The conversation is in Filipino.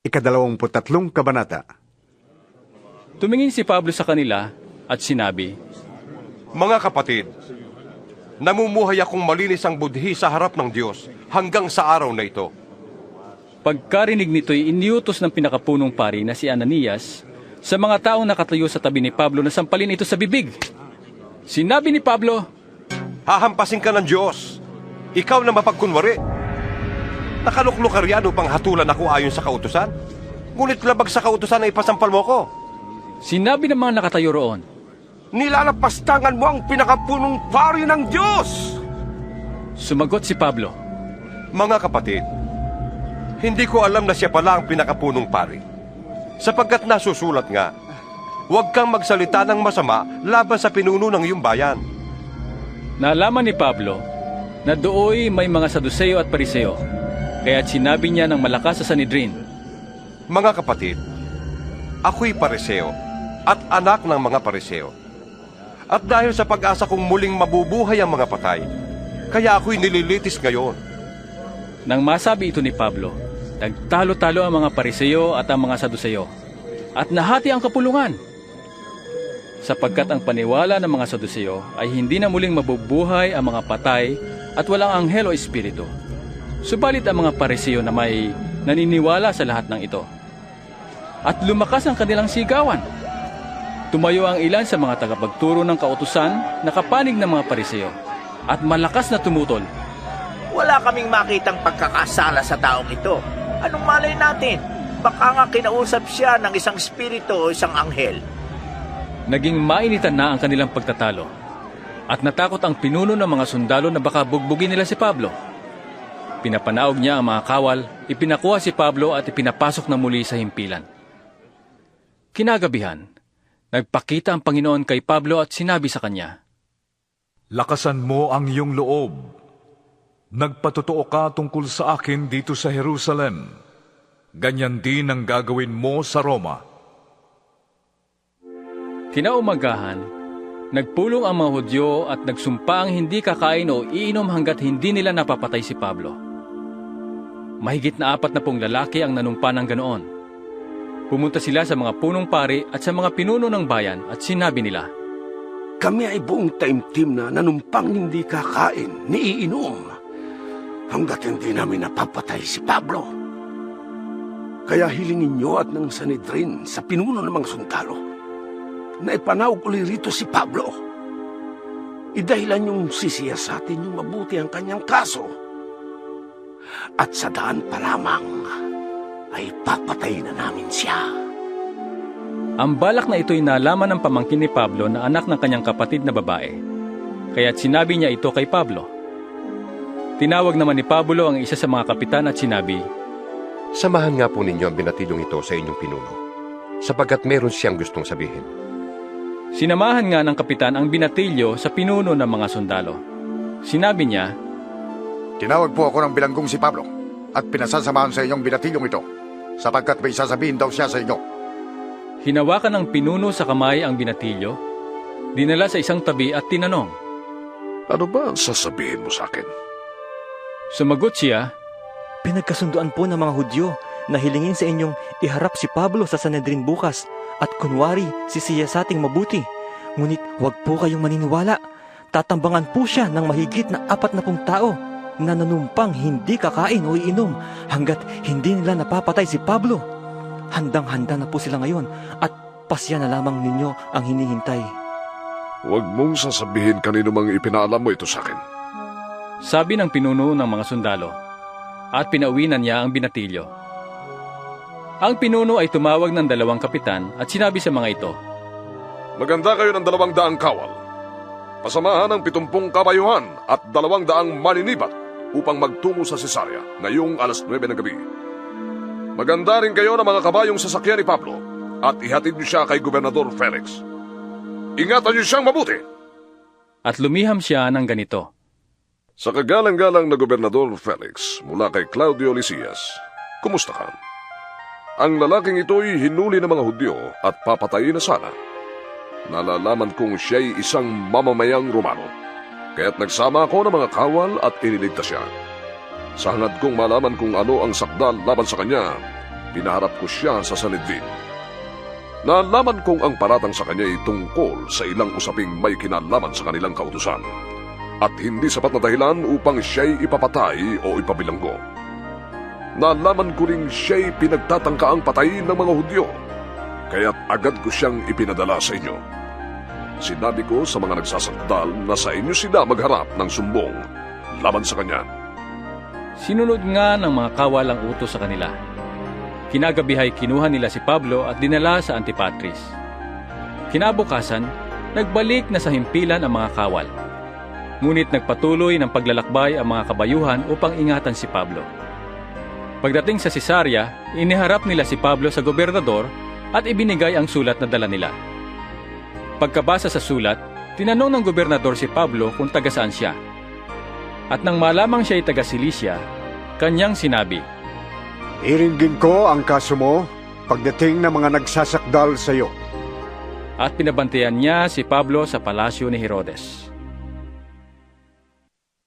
ikadalawamputatlong kabanata. Tumingin si Pablo sa kanila at sinabi, Mga kapatid, namumuhay akong malinis ang budhi sa harap ng Diyos hanggang sa araw na ito. Pagkarinig nito'y iniutos ng pinakapunong pari na si Ananias sa mga taong nakatayo sa tabi ni Pablo na sampalin ito sa bibig. Sinabi ni Pablo, Hahampasin ka ng Diyos. Ikaw na mapagkunwari. Nakaluklukar yan upang hatulan ako ayon sa kautusan. Ngunit labag sa kautusan ay ipasampal mo ko. Sinabi ng mga nakatayo roon, Nilalapastangan mo ang pinakapunong pari ng Diyos! Sumagot si Pablo, Mga kapatid, hindi ko alam na siya pala ang pinakapunong pari. Sapagkat nasusulat nga, huwag kang magsalita ng masama laban sa pinuno ng iyong bayan. Nalaman ni Pablo na dooy may mga Saduceo at Pariseo, kaya't sinabi niya ng malakas sa Sanedrin, Mga kapatid, ako'y pariseo at anak ng mga pariseo. At dahil sa pag-asa kong muling mabubuhay ang mga patay, kaya ako'y nililitis ngayon. Nang masabi ito ni Pablo, nagtalo-talo ang mga Pariseo at ang mga Saduceo, at nahati ang kapulungan. Sapagkat ang paniwala ng mga Saduceo ay hindi na muling mabubuhay ang mga patay at walang anghel o espiritu. Subalit ang mga Pariseo na may naniniwala sa lahat ng ito. At lumakas ang kanilang sigawan. Tumayo ang ilan sa mga tagapagturo ng kautusan na kapanig ng mga Pariseo at malakas na tumutol Wala kaming makitang pagkakasala sa taong ito. Anong malay natin? Baka nga kinausap siya ng isang espiritu o isang anghel. Naging mainitan na ang kanilang pagtatalo. At natakot ang pinuno ng mga sundalo na baka bugbugin nila si Pablo. Pinapanaog niya ang mga kawal, ipinakuha si Pablo at ipinapasok na muli sa himpilan. Kinagabihan, nagpakita ang Panginoon kay Pablo at sinabi sa kanya, Lakasan mo ang iyong loob. Nagpatotoo ka tungkol sa akin dito sa Jerusalem. Ganyan din ang gagawin mo sa Roma. Kinaumagahan, nagpulong ang mga Hudyo at nagsumpa ang hindi kakain o iinom hanggat hindi nila napapatay si Pablo. Mahigit na apat na pong lalaki ang nanumpa ng ganoon. Pumunta sila sa mga punong pari at sa mga pinuno ng bayan at sinabi nila, Kami ay buong taimtim na nanumpang hindi kakain, ni iinom, hanggat hindi namin napapatay si Pablo. Kaya hilingin niyo at ng Sanedrin sa pinuno ng mga sundalo na ipanawag uli rito si Pablo. Idahilan yung sisiyasatin yung mabuti ang kanyang kaso. At sa daan pa lamang ay papatay na namin siya. Ang balak na ito'y nalaman ng pamangkin ni Pablo na anak ng kanyang kapatid na babae. Kaya't sinabi niya ito kay Pablo. Tinawag naman ni Pablo ang isa sa mga kapitan at sinabi, Samahan nga po ninyo ang binatidong ito sa inyong pinuno, sapagkat meron siyang gustong sabihin. Sinamahan nga ng kapitan ang binatilyo sa pinuno ng mga sundalo. Sinabi niya, Tinawag po ako ng bilanggong si Pablo at pinasasamahan sa inyong binatilyong ito sapagkat may sasabihin daw siya sa inyo. hinawakan ng pinuno sa kamay ang binatilyo, dinala sa isang tabi at tinanong. Ano ba ang sasabihin mo sa akin? Sumagot siya, Pinagkasunduan po ng mga Hudyo na hilingin sa inyong iharap si Pablo sa Sanedrin bukas at kunwari sisiya sa ating mabuti. Ngunit huwag po kayong maniniwala. Tatambangan po siya ng mahigit na apat na pung tao na nanumpang hindi kakain o iinom hanggat hindi nila napapatay si Pablo. Handang-handa na po sila ngayon at pasya na lamang ninyo ang hinihintay. Huwag mong sasabihin kanino mang ipinaalam mo ito sa akin. sabi ng pinuno ng mga sundalo, at pinauwinan niya ang binatilyo. Ang pinuno ay tumawag ng dalawang kapitan at sinabi sa mga ito, Maganda kayo ng dalawang daang kawal. Pasamahan ng pitumpung kabayuhan at dalawang daang maninibat upang magtungo sa Cesarea ngayong alas 9 ng gabi. Maganda rin kayo ng mga kabayong sasakyan ni Pablo at ihatid niyo siya kay Gobernador Felix. Ingatan niyo siyang mabuti. at lumiham siya ng ganito. Sa kagalang-galang na Gobernador Felix mula kay Claudio Lysias, kumusta ka? Ang lalaking ito'y hinuli ng mga Hudyo at papatayin na sana. Nalalaman kong siya'y isang mamamayang Romano. Kaya't nagsama ako ng mga kawal at iniligtas siya. Sa hangad kong malaman kung ano ang sakdal laban sa kanya, pinaharap ko siya sa Sanedrin. Nalaman kong ang paratang sa kanya ay tungkol sa ilang usaping may kinalaman sa kanilang kautusan at hindi sapat na dahilan upang siya'y ipapatay o ipabilanggo. Nalaman ko ring siya'y pinagtatangkaang patayin ng mga Hudyo, kaya't agad ko siyang ipinadala sa inyo. Sinabi ko sa mga nagsasakdal na sa inyo sila magharap ng sumbong laban sa kanya. Sinunod nga ng mga kawal ang utos sa kanila. Kinagabihay kinuha nila si Pablo at dinala sa Antipatris. Kinabukasan, nagbalik na sa himpilan ang mga kawal. Ngunit nagpatuloy ng paglalakbay ang mga kabayuhan upang ingatan si Pablo. Pagdating sa Cesarea, iniharap nila si Pablo sa gobernador at ibinigay ang sulat na dala nila. Pagkabasa sa sulat, tinanong ng gobernador si Pablo kung taga saan siya. At nang malamang siya ay taga Cilicia, kanyang sinabi, Iringgin ko ang kaso mo pagdating ng mga nagsasakdal sa iyo. at pinabantayan niya si Pablo sa palasyo ni Herodes.